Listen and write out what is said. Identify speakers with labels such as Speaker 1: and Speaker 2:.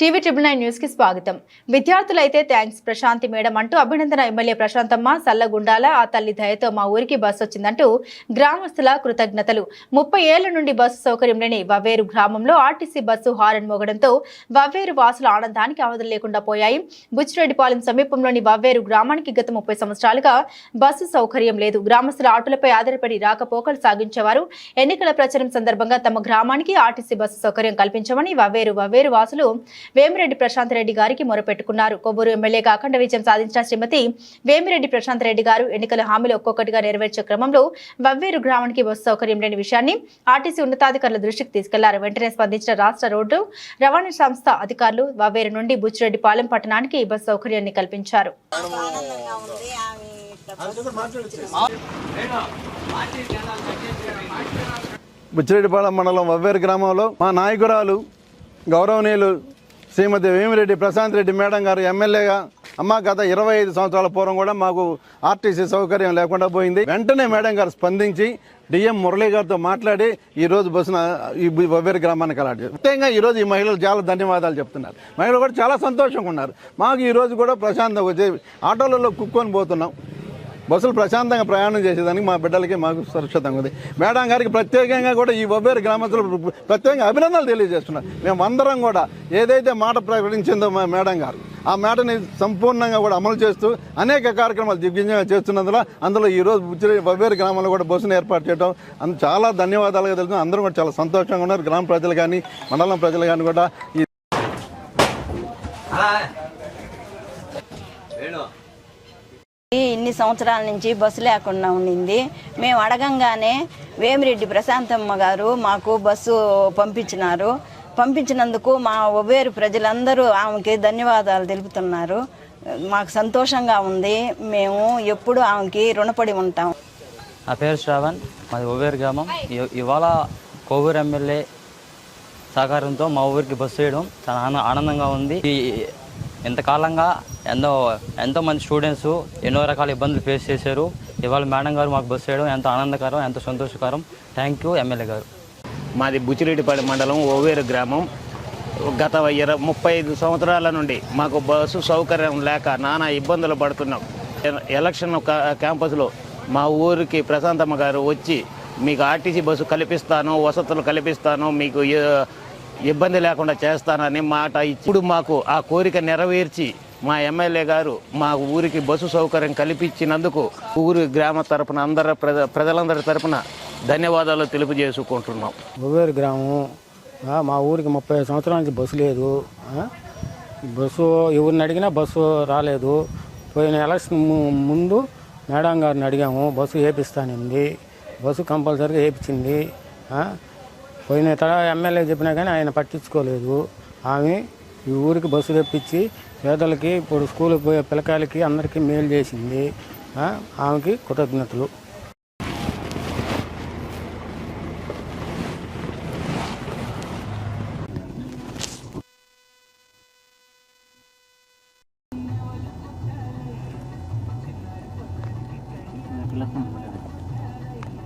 Speaker 1: TV triple nine న్యూస్కి స్వాగతం. విద్యార్థులైతే thanks Prashanti madam అంటూ అభినందన ఎమ్మెల్యే ప్రశాంతమ్మ సల్లగుండాల ఆ తల్లి దయతో మా ఊరికి బస్సు వచ్చిందంటూ గ్రామస్తుల కృతజ్ఞతలు. ముప్పై ఏళ్ళ నుండి బస్సు సౌకర్యం లేని వవ్వేరు గ్రామంలో ఆర్టీసీ బస్సు హారన్ మోగడంతో వవ్వేరు వాసుల ఆనందానికి అవధులు లేకుండా పోయాయి. బుచ్చిరెడ్డిపాలెం సమీపంలోని వవ్వేరు గ్రామానికి గత ముప్పై సంవత్సరాలుగా బస్సు సౌకర్యం లేదు. గ్రామస్తుల ఆటోలపై ఆధారపడి రాకపోకలు సాగించేవారు. ఎన్నికల ప్రచారం సందర్భంగా తమ గ్రామానికి ఆర్టీసీ బస్సు సౌకర్యం కల్పించమని వవ్వేరు వవ్వేరు వాసులు వేమిరెడ్డి ప్రశాంత్ రెడ్డి గారికి మొరపెట్టుకున్నారు. కొవ్వూరు ఎమ్మెల్యేగా అఖండ విజయం సాధించిన శ్రీమతి వేమిరెడ్డి ప్రశాంత్ రెడ్డి గారు ఎన్నికల హామీలు ఒక్కొక్కటిగా నెరవేర్చే క్రమంలో వవ్వేరు గ్రామానికి బస్సు సౌకర్యం లేని విషయాన్ని ఆర్టీసీ ఉన్నతాధికారుల దృష్టికి తీసుకెళ్ళారు. వెంటనే స్పందించిన రాష్ట్ర రోడ్డు రవాణా సంస్థ అధికారులు వవ్వేరు నుండి బుచ్చిరెడ్డిపాలెం పట్టణానికి ఈ బస్సు సౌకర్యాన్ని కల్పించారు.
Speaker 2: బుచ్చిరెడ్డిపాలెం మండలం వవ్వేరు గ్రామంలో మా నాయకురాలు గౌరవనీయులు శ్రీమతి వేమిరెడ్డి ప్రశాంత్ రెడ్డి మేడం గారు ఎమ్మెల్యేగా. అమ్మ గత ఇరవై ఐదు సంవత్సరాల పూర్వం కూడా మాకు ఆర్టీసీ సౌకర్యం లేకుండా పోయింది. వెంటనే మేడం గారు స్పందించి డిఎం మురళీ గారితో మాట్లాడి ఈ రోజు బస్సున ఈ బు- గ్రామానికి అలాంటి ముఖ్యంగా ఈ రోజు ఈ మహిళలు చాలా ధన్యవాదాలు చెప్తున్నారు. మహిళలు కూడా చాలా సంతోషంగా ఉన్నారు. మాకు ఈరోజు కూడా ప్రశాంతంగా వచ్చి ఆటోలలో కుక్కొని పోతున్నాం. బస్సులు ప్రశాంతంగా ప్రయాణం చేసేదానికి మా బిడ్డలకి మాకు సురక్షితంగా ఉంది. మేడం గారికి ప్రత్యేకంగా కూడా ఈ ఒబ్బేరు గ్రామస్తులు ప్రత్యేకంగా అభినందనలు తెలియజేస్తున్నారు. మేము అందరం కూడా ఏదైతే మాట ప్రకటించిందో మా మేడం గారు ఆ మాటని సంపూర్ణంగా కూడా అమలు చేస్తూ అనేక కార్యక్రమాలు దిగ్విజయంగా చేస్తున్నందున అందులో ఈరోజు రోజు బొబ్బేరు గ్రామంలో కూడా బస్సును ఏర్పాటు చేయడం అందు చాలా ధన్యవాదాలుగా తెలుసు అందరూ కూడా చాలా సంతోషంగా ఉన్నారు. గ్రామ ప్రజలు కానీ మండలం ప్రజలు కానీ కూడా ఈ
Speaker 3: ఇన్ని సంవత్సరాల నుంచి బస్సు లేకుండా ఉండింది. మేము అడగంగానే వేమిరెడ్డి ప్రశాంతమ్మ గారు మాకు బస్సు పంపించినారు. పంపించినందుకు మా ఒవేరు ప్రజలందరూ ఆమెకి ధన్యవాదాలు తెలుపుతున్నారు. మాకు సంతోషంగా ఉంది. మేము ఎప్పుడు ఆమెకి రుణపడి ఉంటాం.
Speaker 4: నా పేరు శ్రావణ్. మాది ఉబేరు గ్రామం. ఇవాళ కోవూరు ఎమ్మెల్యే సహకారంతో మా ఊరికి బస్సు వేయడం చాలా ఆనందంగా ఉంది. ఇంతకాలంగా ఎంతో ఎంతో మంది స్టూడెంట్స్ ఎన్నో రకాల ఇబ్బందులు ఫేస్ చేశారు. ఇవాళ మేడం గారు మాకు బస్సు వేయడం ఎంతో ఆనందకరం ఎంతో సంతోషకరం. థ్యాంక్ యూ ఎమ్మెల్యే గారు.
Speaker 5: మాది బుచ్చిరెడ్డిపాలెం మండలం ఓవేరు గ్రామం. గత ఇరవై ముప్పై ఐదు సంవత్సరాల నుండి మాకు బస్సు సౌకర్యం లేక నానా ఇబ్బందులు పడుతున్నాం. ఎ- ఎలక్షన్ క్యాంపస్లో మా ఊరికి ప్రశాంతమ్మ గారు వచ్చి మీకు ఆర్టీసీ బస్సు కల్పిస్తాను వసతులు కల్పిస్తాను మీకు ఇబ్బంది లేకుండా చేస్తానని మాట ఇప్పుడు మాకు ఆ కోరిక నెరవేర్చి మా ఎమ్మెల్యే గారు మా ఊరికి బస్సు సౌకర్యం కల్పించినందుకు ఊరి గ్రామ తరపున అందరి ప్రజ ప్రజలందరి తరపున ధన్యవాదాలు తెలుపుజేసుకుంటున్నాం
Speaker 6: బొవ్వేరు గ్రామం మా ఊరికి ముప్పై సంవత్సరాల నుంచి బస్సు లేదు బస్సు ఎవరిని అడిగినా బస్సు రాలేదు. పోయిన ఎలక్షన్ ము- ముందు మేడం గారిని అడిగాము బస్సు వేపిస్తానింది బస్సు కంపల్సరీగా వేపించింది పోయిన తర్వాత ఎమ్మెల్యే చెప్పినా కానీ ఆయన పట్టించుకోలేదు. ఆమె ఈ ఊరికి బస్సు తెప్పించి పేదలకి ఇప్పుడు స్కూల్కి పోయే పిల్లకాయలకి అందరికీ మేలు చేసింది. ఆమెకి కృతజ్ఞతలు. Gracias.